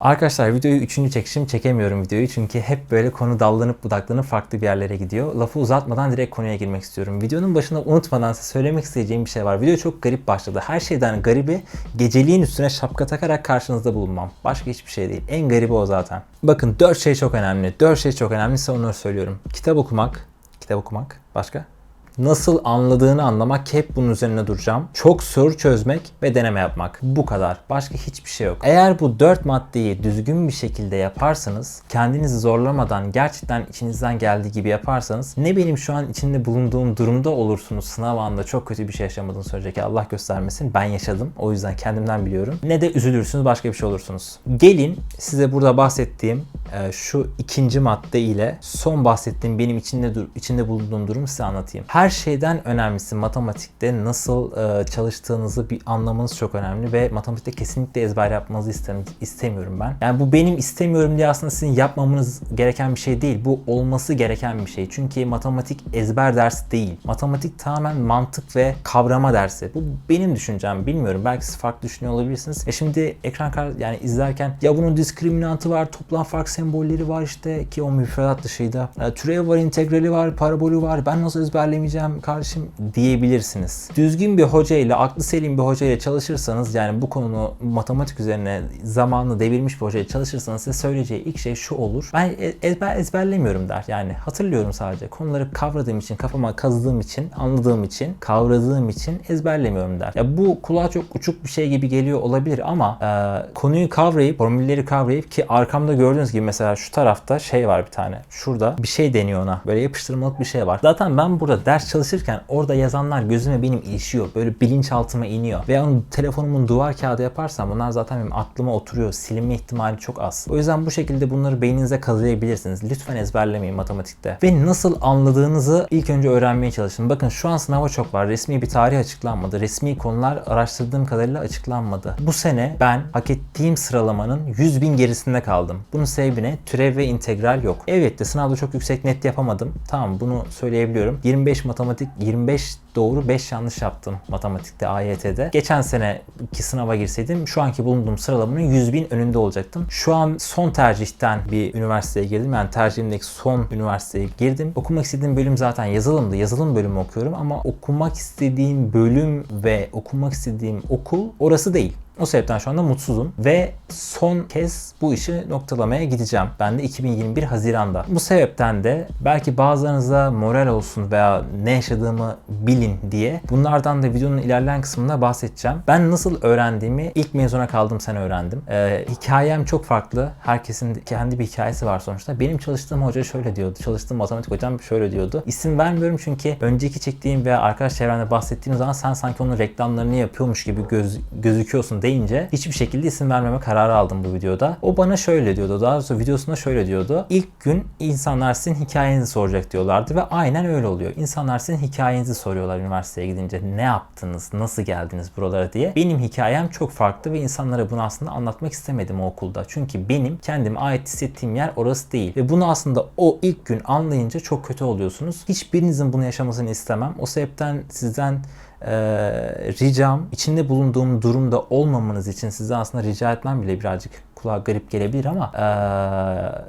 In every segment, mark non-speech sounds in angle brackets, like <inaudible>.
Arkadaşlar videoyu üçüncü çekişim çekemiyorum videoyu çünkü hep böyle konu dallanıp budaklanıp farklı bir yerlere gidiyor. Lafı uzatmadan direkt konuya girmek istiyorum. Videonun başında unutmadan size söylemek isteyeceğim bir şey var. Video çok garip başladı. Her şeyden garibi geceliğin üstüne şapka takarak karşınızda bulunmam. Başka hiçbir şey değil. En garibi o zaten. Bakın dört şey çok önemli. Dört şey çok önemli. Size onları söylüyorum. Kitap okumak. Kitap okumak. Başka? Nasıl anladığını anlamak hep bunun üzerine duracağım. Çok soru çözmek ve deneme yapmak. Bu kadar. Başka hiçbir şey yok. Eğer bu dört maddeyi düzgün bir şekilde yaparsanız, kendinizi zorlamadan gerçekten içinizden geldiği gibi yaparsanız ne benim şu an içinde bulunduğum durumda olursunuz sınav anında çok kötü bir şey yaşamadığın sürece Allah göstermesin ben yaşadım. O yüzden kendimden biliyorum. Ne de üzülürsünüz başka bir şey olursunuz. Gelin size burada bahsettiğim e, şu ikinci madde ile son bahsettiğim benim içinde içinde bulunduğum durumu size anlatayım. Her şeyden önemlisi matematikte nasıl e, çalıştığınızı bir anlamanız çok önemli ve matematikte kesinlikle ezber yapmanızı istem istemiyorum ben. Yani bu benim istemiyorum diye aslında sizin yapmamanız gereken bir şey değil. Bu olması gereken bir şey. Çünkü matematik ezber dersi değil. Matematik tamamen mantık ve kavrama dersi. Bu benim düşüncem. Bilmiyorum. Belki siz farklı düşünüyor olabilirsiniz. E şimdi ekran kar yani izlerken ya bunun diskriminantı var, toplam fark sembolleri var işte ki o müfredat dışıydı. E, türev var, integrali var, parabolü var. Ben nasıl ezberlemeyeceğim kardeşim diyebilirsiniz. Düzgün bir hoca ile, aklı selim bir hoca ile çalışırsanız yani bu konu matematik üzerine zamanını devirmiş bir hoca ile çalışırsanız size söyleyeceği ilk şey şu olur. Ben e, ezber ezberlemiyorum der. Yani hatırlıyorum sadece. Konuları kavradığım için, kafama kazdığım için, anladığım için, kavradığım için ezberlemiyorum der. Ya bu kulağa çok uçuk bir şey gibi geliyor olabilir ama e, konuyu kavrayıp, formülleri kavrayıp ki arkamda gördüğünüz gibi mesela şu tarafta şey var bir tane. Şurada bir şey deniyor ona. Böyle yapıştırmalık bir şey var. Zaten ben burada ders çalışırken orada yazanlar gözüme benim ilişiyor. Böyle bilinçaltıma iniyor. Veya onu telefonumun duvar kağıdı yaparsam bunlar zaten benim aklıma oturuyor. Silinme ihtimali çok az. O yüzden bu şekilde bunları beyninize kazıyabilirsiniz. Lütfen ezberlemeyin matematikte. Ve nasıl anladığınızı ilk önce öğrenmeye çalışın. Bakın şu an sınava çok var. Resmi bir tarih açıklanmadı. Resmi konular araştırdığım kadarıyla açıklanmadı. Bu sene ben hak ettiğim sıralamanın 100 bin gerisinde kaldım. Bunun sebebi ne? Türev ve integral yok. Evet de sınavda çok yüksek net yapamadım. Tamam bunu söyleyebiliyorum. 25 matematik 25 doğru 5 yanlış yaptım matematikte AYT'de. Geçen seneki sınava girseydim şu anki bulunduğum sıralamanın 100 bin önünde olacaktım. Şu an son tercihten bir üniversiteye girdim. Yani tercihimdeki son üniversiteye girdim. Okumak istediğim bölüm zaten yazılımdı. Yazılım bölümü okuyorum ama okumak istediğim bölüm ve okumak istediğim okul orası değil. O sebepten şu anda mutsuzum ve son kez bu işi noktalamaya gideceğim. Ben de 2021 Haziran'da. Bu sebepten de belki bazılarınıza moral olsun veya ne yaşadığımı bilin diye bunlardan da videonun ilerleyen kısmında bahsedeceğim. Ben nasıl öğrendiğimi ilk mezuna kaldığım sene öğrendim. Ee, hikayem çok farklı. Herkesin kendi bir hikayesi var sonuçta. Benim çalıştığım hoca şöyle diyordu. Çalıştığım matematik hocam şöyle diyordu. İsim vermiyorum çünkü önceki çektiğim veya arkadaş çevrende bahsettiğim zaman sen sanki onun reklamlarını yapıyormuş gibi göz, gözüküyorsun deyince hiçbir şekilde isim vermeme kararı aldım bu videoda. O bana şöyle diyordu. Daha doğrusu videosunda şöyle diyordu. İlk gün insanlar sizin hikayenizi soracak diyorlardı ve aynen öyle oluyor. İnsanlar sizin hikayenizi soruyorlar üniversiteye gidince. Ne yaptınız? Nasıl geldiniz buralara diye. Benim hikayem çok farklı ve insanlara bunu aslında anlatmak istemedim o okulda. Çünkü benim kendime ait hissettiğim yer orası değil. Ve bunu aslında o ilk gün anlayınca çok kötü oluyorsunuz. Hiçbirinizin bunu yaşamasını istemem. O sebepten sizden e, ricam içinde bulunduğum durumda olmamanız için size aslında rica etmem bile birazcık kulağa garip gelebilir ama e,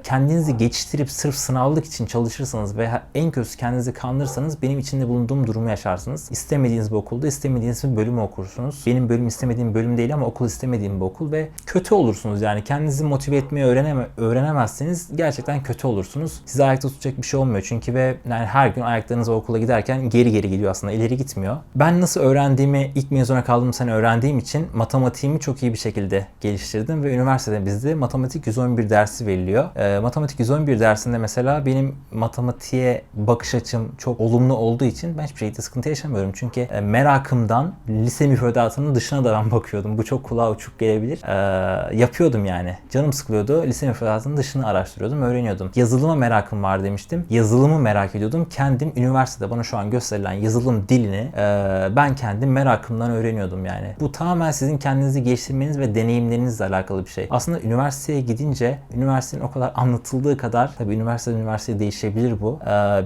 kendinizi geçiştirip sırf sınavlık için çalışırsanız ve en kötüsü kendinizi kandırırsanız benim içinde bulunduğum durumu yaşarsınız. İstemediğiniz bir okulda istemediğiniz bir bölümü okursunuz. Benim bölüm istemediğim bölüm değil ama okul istemediğim bir okul ve kötü olursunuz yani kendinizi motive etmeyi öğreneme, öğrenemezseniz gerçekten kötü olursunuz. Sizi ayakta tutacak bir şey olmuyor çünkü ve yani her gün ayaklarınız okula giderken geri geri gidiyor aslında ileri gitmiyor. Ben nasıl öğrendiğimi ilk mezuna kaldığım sene öğrendiğim için matematiğimi çok iyi bir şekilde geliştirdim ve üniversitede bizde matematik 111 dersi veriliyor. E, matematik 111 dersinde mesela benim matematiğe bakış açım çok olumlu olduğu için ben hiçbir şeyde sıkıntı yaşamıyorum. Çünkü e, merakımdan lise müfredatının dışına da ben <laughs> bakıyordum. Bu çok kulağa uçuk gelebilir. E, yapıyordum yani. Canım sıkılıyordu. Lise müfredatının dışını araştırıyordum, öğreniyordum. Yazılıma merakım var demiştim. Yazılımı merak ediyordum. Kendim üniversitede bana şu an gösterilen yazılım dilini e, ben kendim merakımdan öğreniyordum yani. Bu tamamen sizin kendinizi geliştirmeniz ve deneyimlerinizle alakalı bir şey. Aslında aslında üniversiteye gidince üniversitenin o kadar anlatıldığı kadar tabii üniversite üniversite değişebilir bu.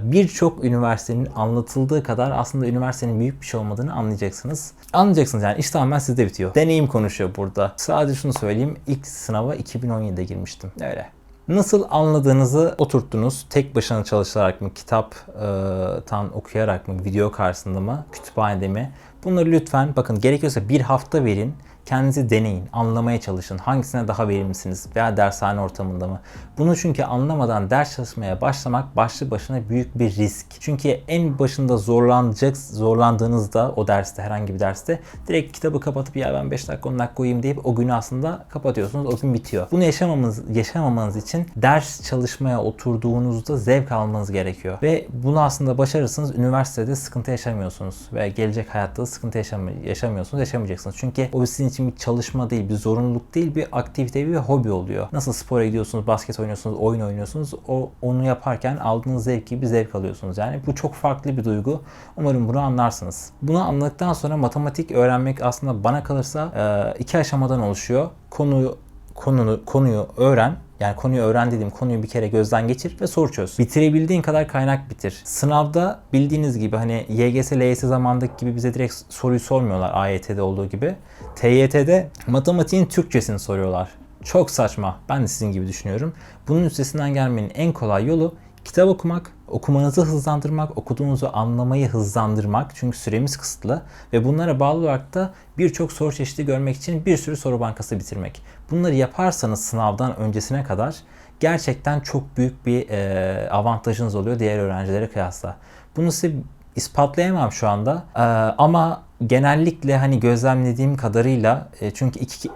Birçok üniversitenin anlatıldığı kadar aslında üniversitenin büyük bir şey olmadığını anlayacaksınız. Anlayacaksınız yani iş tamamen sizde bitiyor. Deneyim konuşuyor burada. Sadece şunu söyleyeyim. ilk sınava 2017'de girmiştim. Öyle. Nasıl anladığınızı oturttunuz. Tek başına çalışarak mı, kitaptan okuyarak mı, video karşısında mı, kütüphanede mi? Bunları lütfen bakın gerekiyorsa bir hafta verin. Kendinizi deneyin, anlamaya çalışın. Hangisine daha verimlisiniz veya dershane ortamında mı? Bunu çünkü anlamadan ders çalışmaya başlamak başlı başına büyük bir risk. Çünkü en başında zorlanacak, zorlandığınızda o derste, herhangi bir derste direkt kitabı kapatıp ya ben 5 dakika 10 dakika uyuyayım deyip o günü aslında kapatıyorsunuz. O gün bitiyor. Bunu yaşamamanız, yaşamamanız için ders çalışmaya oturduğunuzda zevk almanız gerekiyor. Ve bunu aslında başarırsınız üniversitede sıkıntı yaşamıyorsunuz. Ve gelecek hayatta da sıkıntı yaşam- yaşamıyorsunuz, yaşamayacaksınız. Çünkü o sizin için bir çalışma değil, bir zorunluluk değil, bir aktivite, bir hobi oluyor. Nasıl spora gidiyorsunuz, basket oynuyorsunuz, oyun oynuyorsunuz. O onu yaparken aldığınız zevk gibi zevk alıyorsunuz. Yani bu çok farklı bir duygu. Umarım bunu anlarsınız. Bunu anladıktan sonra matematik öğrenmek aslında bana kalırsa iki aşamadan oluşuyor. Konuyu konunu konuyu öğren yani konuyu öğren dediğim konuyu bir kere gözden geçir ve soru çöz. Bitirebildiğin kadar kaynak bitir. Sınavda bildiğiniz gibi hani YGS, LYS zamandaki gibi bize direkt soruyu sormuyorlar AYT'de olduğu gibi. TYT'de matematiğin Türkçesini soruyorlar. Çok saçma. Ben de sizin gibi düşünüyorum. Bunun üstesinden gelmenin en kolay yolu kitap okumak, okumanızı hızlandırmak, okuduğunuzu anlamayı hızlandırmak. Çünkü süremiz kısıtlı ve bunlara bağlı olarak da birçok soru çeşidi görmek için bir sürü soru bankası bitirmek. Bunları yaparsanız sınavdan öncesine kadar gerçekten çok büyük bir e, avantajınız oluyor diğer öğrencilere kıyasla. Bunu size ispatlayamam şu anda E, ama genellikle hani gözlemlediğim kadarıyla e, çünkü iki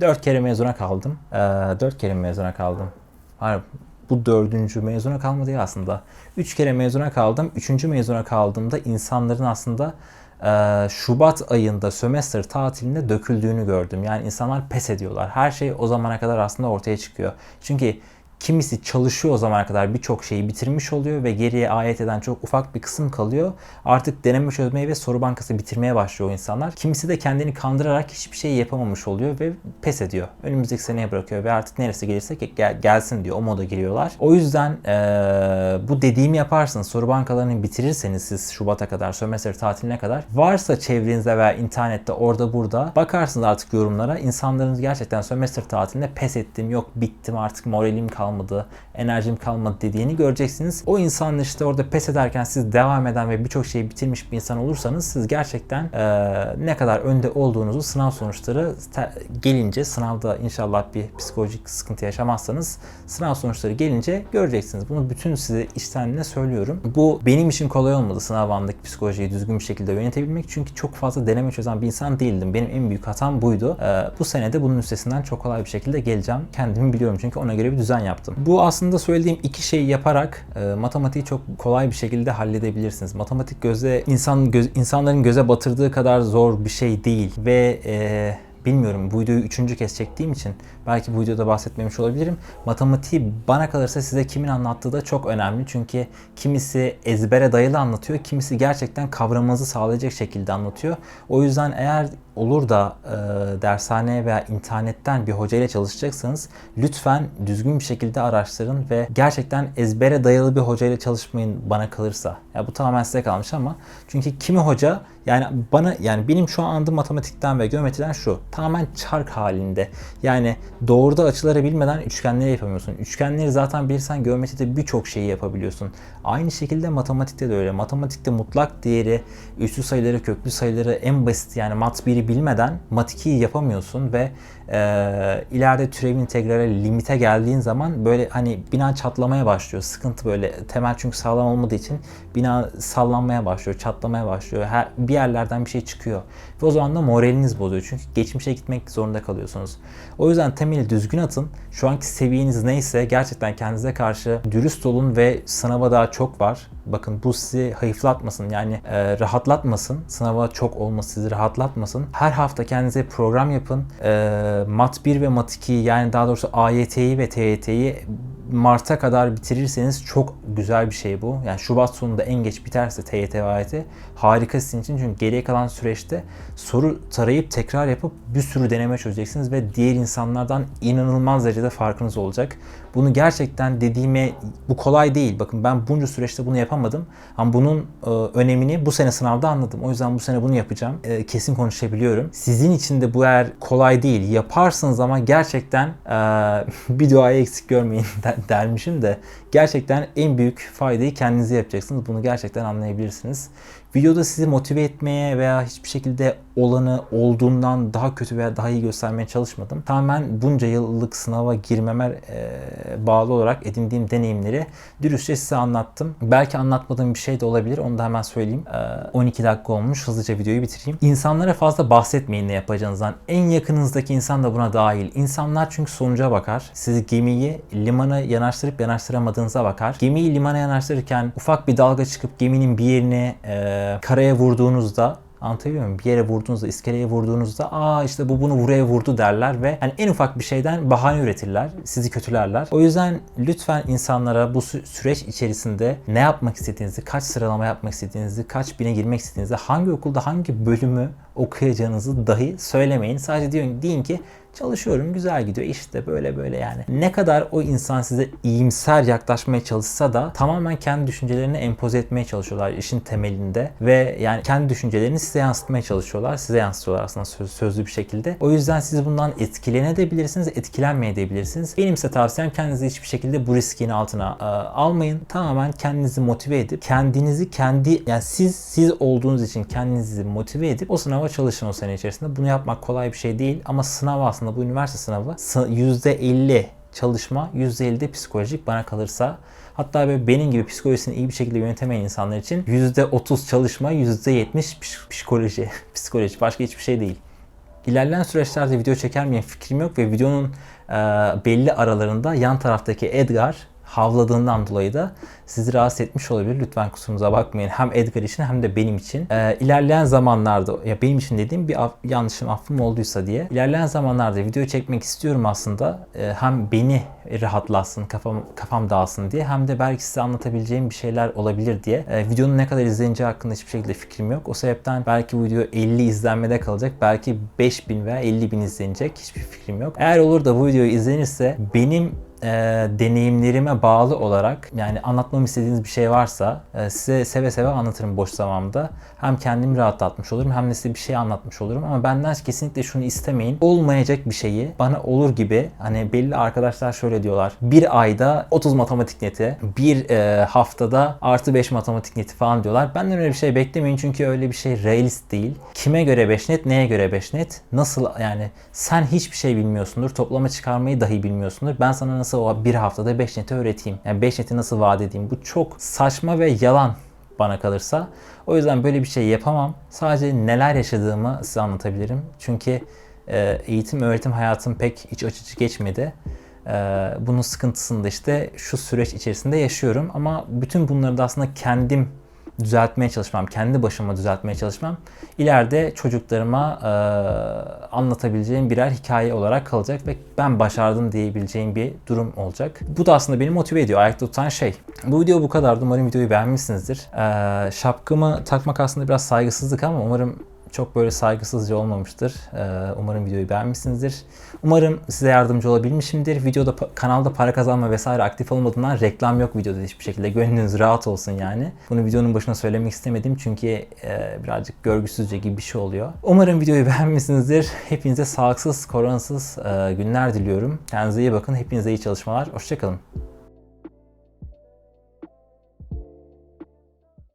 dört kere mezuna kaldım. E, dört kere mezuna kaldım. Hayır, bu dördüncü mezuna kalma değil aslında. Üç kere mezuna kaldım. Üçüncü mezuna kaldığımda insanların aslında e, Şubat ayında sömestr tatilinde döküldüğünü gördüm. Yani insanlar pes ediyorlar. Her şey o zamana kadar aslında ortaya çıkıyor. Çünkü kimisi çalışıyor o zamana kadar birçok şeyi bitirmiş oluyor ve geriye AYT'den çok ufak bir kısım kalıyor. Artık deneme çözmeyi ve soru bankası bitirmeye başlıyor o insanlar. Kimisi de kendini kandırarak hiçbir şey yapamamış oluyor ve pes ediyor. Önümüzdeki seneye bırakıyor ve artık neresi gelirse gel- gelsin diyor. O moda giriyorlar. O yüzden eee, bu dediğimi yaparsınız. Soru bankalarını bitirirseniz siz Şubat'a kadar, sömestr tatiline kadar varsa çevrenizde veya internette orada burada bakarsınız artık yorumlara. İnsanların gerçekten sömestr tatilinde pes ettim, yok bittim artık moralim kalmadı, enerjim kalmadı dediğini göreceksiniz. O insanın işte orada pes ederken siz devam eden ve birçok şeyi bitirmiş bir insan olursanız siz gerçekten eee, ne kadar önde olduğunuzu sınav sonuçları gelince sınavda inşallah bir psikolojik sıkıntı yaşamazsanız sınav sonuçları gelince göreceksiniz. Bunu bütün size içtenliğine söylüyorum. Bu benim için kolay olmadı sınav andaki psikolojiyi düzgün bir şekilde yönetebilmek. Çünkü çok fazla deneme çözen bir insan değildim. Benim en büyük hatam buydu. Eee, bu sene de bunun üstesinden çok kolay bir şekilde geleceğim. Kendimi biliyorum çünkü ona göre bir düzen yaptım. Bu aslında söylediğim iki şeyi yaparak e, matematiği çok kolay bir şekilde halledebilirsiniz. Matematik gözde insan göz, insanların göze batırdığı kadar zor bir şey değil ve e, bilmiyorum bu videoyu üçüncü kez çektiğim için belki bu videoda bahsetmemiş olabilirim. Matematiği bana kalırsa size kimin anlattığı da çok önemli. Çünkü kimisi ezbere dayalı anlatıyor, kimisi gerçekten kavramanızı sağlayacak şekilde anlatıyor. O yüzden eğer olur da e, dershane veya internetten bir hocayla çalışacaksanız lütfen düzgün bir şekilde araştırın ve gerçekten ezbere dayalı bir hocayla çalışmayın bana kalırsa. Ya bu tamamen size kalmış ama çünkü kimi hoca yani bana yani benim şu an anladığım matematikten ve geometriden şu. Tamamen çark halinde. Yani doğruda açıları bilmeden üçgenleri yapamıyorsun. Üçgenleri zaten bilirsen geometride birçok şeyi yapabiliyorsun. Aynı şekilde matematikte de öyle. Matematikte mutlak değeri, üslü sayıları, köklü sayıları en basit yani mat 1'i bilmeden mat 2'yi yapamıyorsun ve e, ileride türev integrale limite geldiğin zaman böyle hani bina çatlamaya başlıyor. Sıkıntı böyle temel çünkü sağlam olmadığı için bina sallanmaya başlıyor, çatlamaya başlıyor. Her, bir yerlerden bir şey çıkıyor. Ve o zaman da moraliniz bozuyor. Çünkü geçmişe gitmek zorunda kalıyorsunuz. O yüzden temeli düzgün atın. Şu anki seviyeniz neyse gerçekten kendinize karşı dürüst olun ve sınava daha çok var. Bakın bu sizi hayıflatmasın yani e, rahatlatmasın. Sınava çok olması sizi rahatlatmasın. Her hafta kendinize program yapın. E, mat 1 ve mat 2 yani daha doğrusu AYT'yi ve TYT'yi Mart'a kadar bitirirseniz çok güzel bir şey bu. Yani Şubat sonunda en geç biterse TYT ve AYT harika sizin için. Çünkü geriye kalan süreçte soru tarayıp tekrar yapıp bir sürü deneme çözeceksiniz ve diğer insanlardan inanılmaz derecede farkınız olacak. Bunu gerçekten dediğime bu kolay değil. Bakın ben bunca süreçte bunu yapamadım. Ama bunun e, önemini bu sene sınavda anladım. O yüzden bu sene bunu yapacağım. E, kesin konuşabiliyorum. Sizin için de bu eğer kolay değil. Yaparsınız ama gerçekten e, <laughs> bir duayı eksik görmeyin <laughs> der- dermişim de gerçekten en büyük faydayı kendinize yapacaksınız. Bunu gerçekten anlayabilirsiniz. Videoda sizi motive etmeye veya hiçbir şekilde olanı olduğundan daha kötü veya daha iyi göstermeye çalışmadım. Tamamen bunca yıllık sınava girmeme e, bağlı olarak edindiğim deneyimleri dürüstçe size anlattım. Belki anlatmadığım bir şey de olabilir. Onu da hemen söyleyeyim. E, 12 dakika olmuş. Hızlıca videoyu bitireyim. İnsanlara fazla bahsetmeyin ne yapacağınızdan. En yakınınızdaki insan da buna dahil. İnsanlar çünkü sonuca bakar. Sizi gemiyi limana yanaştırıp yanaştıramadığınıza bakar. Gemiyi limana yanaştırırken ufak bir dalga çıkıp geminin bir yerini e, karaya vurduğunuzda Anlatabiliyor muyum? Bir yere vurduğunuzda, iskeleye vurduğunuzda aa işte bu bunu buraya vurdu derler ve hani en ufak bir şeyden bahane üretirler. Sizi kötülerler. O yüzden lütfen insanlara bu sü- süreç içerisinde ne yapmak istediğinizi, kaç sıralama yapmak istediğinizi, kaç bine girmek istediğinizi, hangi okulda hangi bölümü okuyacağınızı dahi söylemeyin. Sadece diyin, deyin ki çalışıyorum, güzel gidiyor işte böyle böyle yani. Ne kadar o insan size iyimser yaklaşmaya çalışsa da tamamen kendi düşüncelerini empoze etmeye çalışıyorlar işin temelinde ve yani kendi düşüncelerini size yansıtmaya çalışıyorlar. Size yansıtıyorlar aslında söz, sözlü bir şekilde. O yüzden siz bundan etkilenebilirsiniz, etkilenmeyebilirsiniz. Benim size tavsiyem kendinizi hiçbir şekilde bu riskin altına e, almayın. Tamamen kendinizi motive edip kendinizi kendi yani siz siz olduğunuz için kendinizi motive edip o sınava çalışın o sene içerisinde. Bunu yapmak kolay bir şey değil ama sınav aslında bu üniversite sınavı sı- %50 çalışma, %50 de psikolojik bana kalırsa. Hatta böyle benim gibi psikolojisini iyi bir şekilde yönetemeyen insanlar için %30 çalışma, %70 psik- psikoloji. <laughs> psikoloji başka hiçbir şey değil. İlerleyen süreçlerde video çeker miyim fikrim yok ve videonun e, belli aralarında yan taraftaki Edgar havladığından dolayı da sizi rahatsız etmiş olabilir. Lütfen kusurumuza bakmayın. Hem Edgar için hem de benim için. E, ilerleyen zamanlarda ya benim için dediğim bir af- yanlışım affım olduysa diye. İlerleyen zamanlarda video çekmek istiyorum aslında. E, hem beni rahatlatsın, kafam kafam dağılsın diye hem de belki size anlatabileceğim bir şeyler olabilir diye. E, videonun ne kadar izleneceği hakkında hiçbir şekilde fikrim yok. O sebepten belki bu video 50 izlenmede kalacak. Belki 5000 veya 50 bin izlenecek. Hiçbir fikrim yok. Eğer olur da bu video izlenirse benim e, deneyimlerime bağlı olarak yani anlatmamı istediğiniz bir şey varsa e, size seve seve anlatırım boş zamanımda. Hem kendimi rahatlatmış olurum hem de size bir şey anlatmış olurum ama benden kesinlikle şunu istemeyin. Olmayacak bir şeyi bana olur gibi hani belli arkadaşlar şöyle diyorlar. Bir ayda 30 matematik neti, bir e, haftada artı 5 matematik neti falan diyorlar. Benden öyle bir şey beklemeyin çünkü öyle bir şey realist değil. Kime göre 5 net, neye göre 5 net? Nasıl yani sen hiçbir şey bilmiyorsundur. Toplama çıkarmayı dahi bilmiyorsundur. Ben sana nasıl o bir haftada 5 neti öğreteyim? Yani 5 neti nasıl vaat edeyim? Bu çok saçma ve yalan bana kalırsa. O yüzden böyle bir şey yapamam. Sadece neler yaşadığımı size anlatabilirim. Çünkü e, eğitim öğretim hayatım pek iç açıcı geçmedi. E, bunun sıkıntısını da işte şu süreç içerisinde yaşıyorum. Ama bütün bunları da aslında kendim düzeltmeye çalışmam, kendi başıma düzeltmeye çalışmam ileride çocuklarıma e, anlatabileceğim birer hikaye olarak kalacak ve ben başardım diyebileceğim bir durum olacak. Bu da aslında beni motive ediyor, ayakta tutan şey. Bu video bu kadar. Umarım videoyu beğenmişsinizdir. E, şapkamı takmak aslında biraz saygısızlık ama umarım çok böyle saygısızca olmamıştır. Ee, umarım videoyu beğenmişsinizdir. Umarım size yardımcı olabilmişimdir. Videoda kanalda para kazanma vesaire aktif olmadığından reklam yok videoda hiçbir şekilde. Gönlünüz rahat olsun yani. Bunu videonun başına söylemek istemedim çünkü e, birazcık görgüsüzce gibi bir şey oluyor. Umarım videoyu <laughs> beğenmişsinizdir. Hepinize sağlıksız, koronasız e, günler diliyorum. Kendinize iyi bakın. Hepinize iyi çalışmalar. Hoşçakalın.